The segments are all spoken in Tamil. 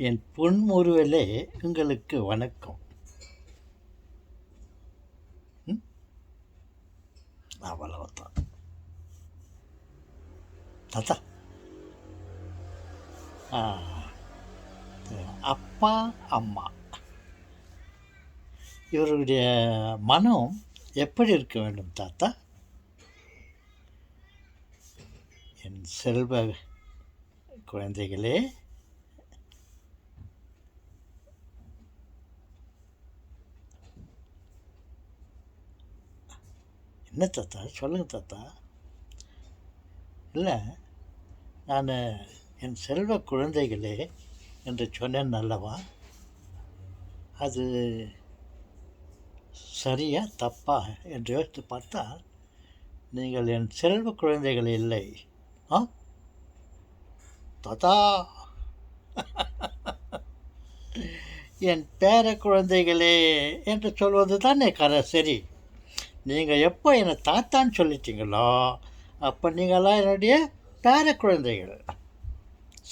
என் பொன்முருவலே உங்களுக்கு வணக்கம். ம்? அவ்வளவுதான். தாத்தா. அப்பா அம்மா. இவருடைய மனம் எப்படி இருக்க வேண்டும் தாத்தா? என் செல்வ குழந்தைகளே என்ன தாத்தா? சொல்லுங்கள் தாத்தா. இல்லை நான் என் செல்வ குழந்தைகளே என்று சொன்னேன் அல்லவா? அது சரியா தப்பா என்று யோசித்து பார்த்தால் நீங்கள் என் செல்வ குழந்தைகள் இல்லை. ஆ? தாத்தா! என் பேர குழந்தைகளே என்று சொல்வது தானே கர சரி. நீங்கள் எப்போ என்னை தாத்தான்னு சொல்லிட்டீங்களோ அப்போ நீங்களாம் என்னுடைய பேர குழந்தைகள்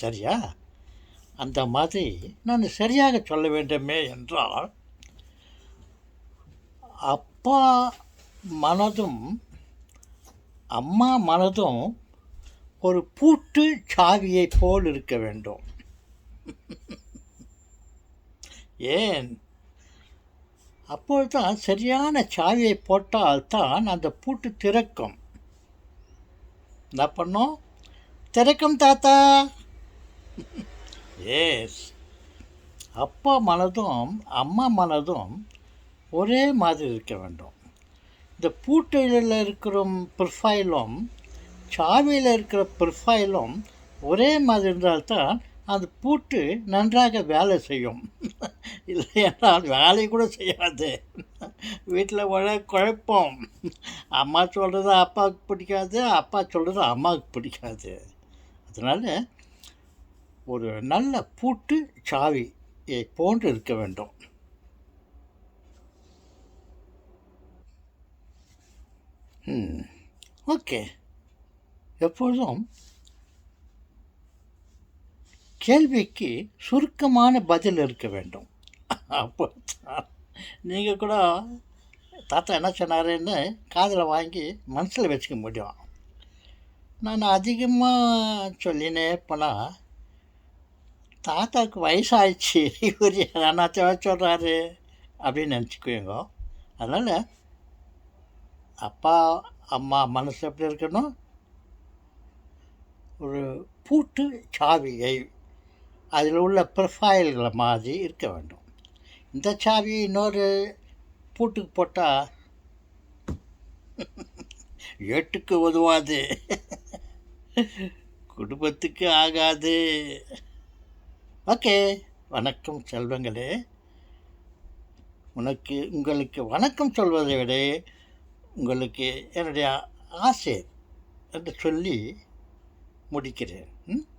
சரியா? அந்த மாதிரி நான் சரியாக சொல்ல வேண்டுமே என்றால் அப்பா மனதும் அம்மா மனதும் ஒரு பூட்டு சாவியைப் போல் இருக்க வேண்டும். ஏன்? அப்பொழுதுதான் சரியான சாவியை போட்டால் தான் அந்த பூட்டு திறக்கும். என்ன பண்ணும்? திறக்கும் தாத்தா. எஸ் அப்பா மனதும் அம்மா மனதும் ஒரே மாதிரி இருக்க வேண்டும். இந்த பூட்டில் இருக்கிற ப்ரொஃபைலும் சாவியில் இருக்கிற ப்ரொஃபைலும் ஒரே மாதிரி இருந்தால்தான் அந்த பூட்டு நன்றாக வேலை செய்யும். இல்லை என்றால் வேலை கூட செய்யாது. வீட்டில் ஒரே குழப்பம். அம்மா சொல்கிறது அப்பாவுக்கு பிடிக்காது அப்பா சொல்கிறது அம்மாவுக்கு பிடிக்காது. அதனால் ஒரு நல்ல பூட்டு சாவி போன்று இருக்க வேண்டும். ஓகே. எப்பொழுதும் கேள்விக்கு சுருக்கமான பதில் இருக்க வேண்டும். அப்போ நீங்கள் கூட தாத்தா என்ன சொன்னாருன்னு காதில் வாங்கி மனசில் வச்சுக்க முடியும். நான் அதிகமாக சொல்லினே போனால் தாத்தாவுக்கு வயசாகிடுச்சு இவர் தேவை சொல்கிறாரு அப்படின்னு நினச்சிக்குவீங்க. அதனால் அப்பா அம்மா மனசு எப்படி இருக்கணும்? ஒரு பூட்டு சாவியை அதில் உள்ள ப்ரொஃபைல்களை மாதிரி இருக்க வேண்டும். இந்த சாவி இன்னொரு பூட்டுக்கு போட்டால் ஏட்டுக்கு உதவாது. குடும்பத்துக்கு ஆகாது. ஓகே வணக்கம் செல்வங்களே. உனக்கு உங்களுக்கு வணக்கம் சொல்வதை விட உங்களுக்கு என்னுடைய ஆசை என்று சொல்லி முடிக்கிறேன். ம்?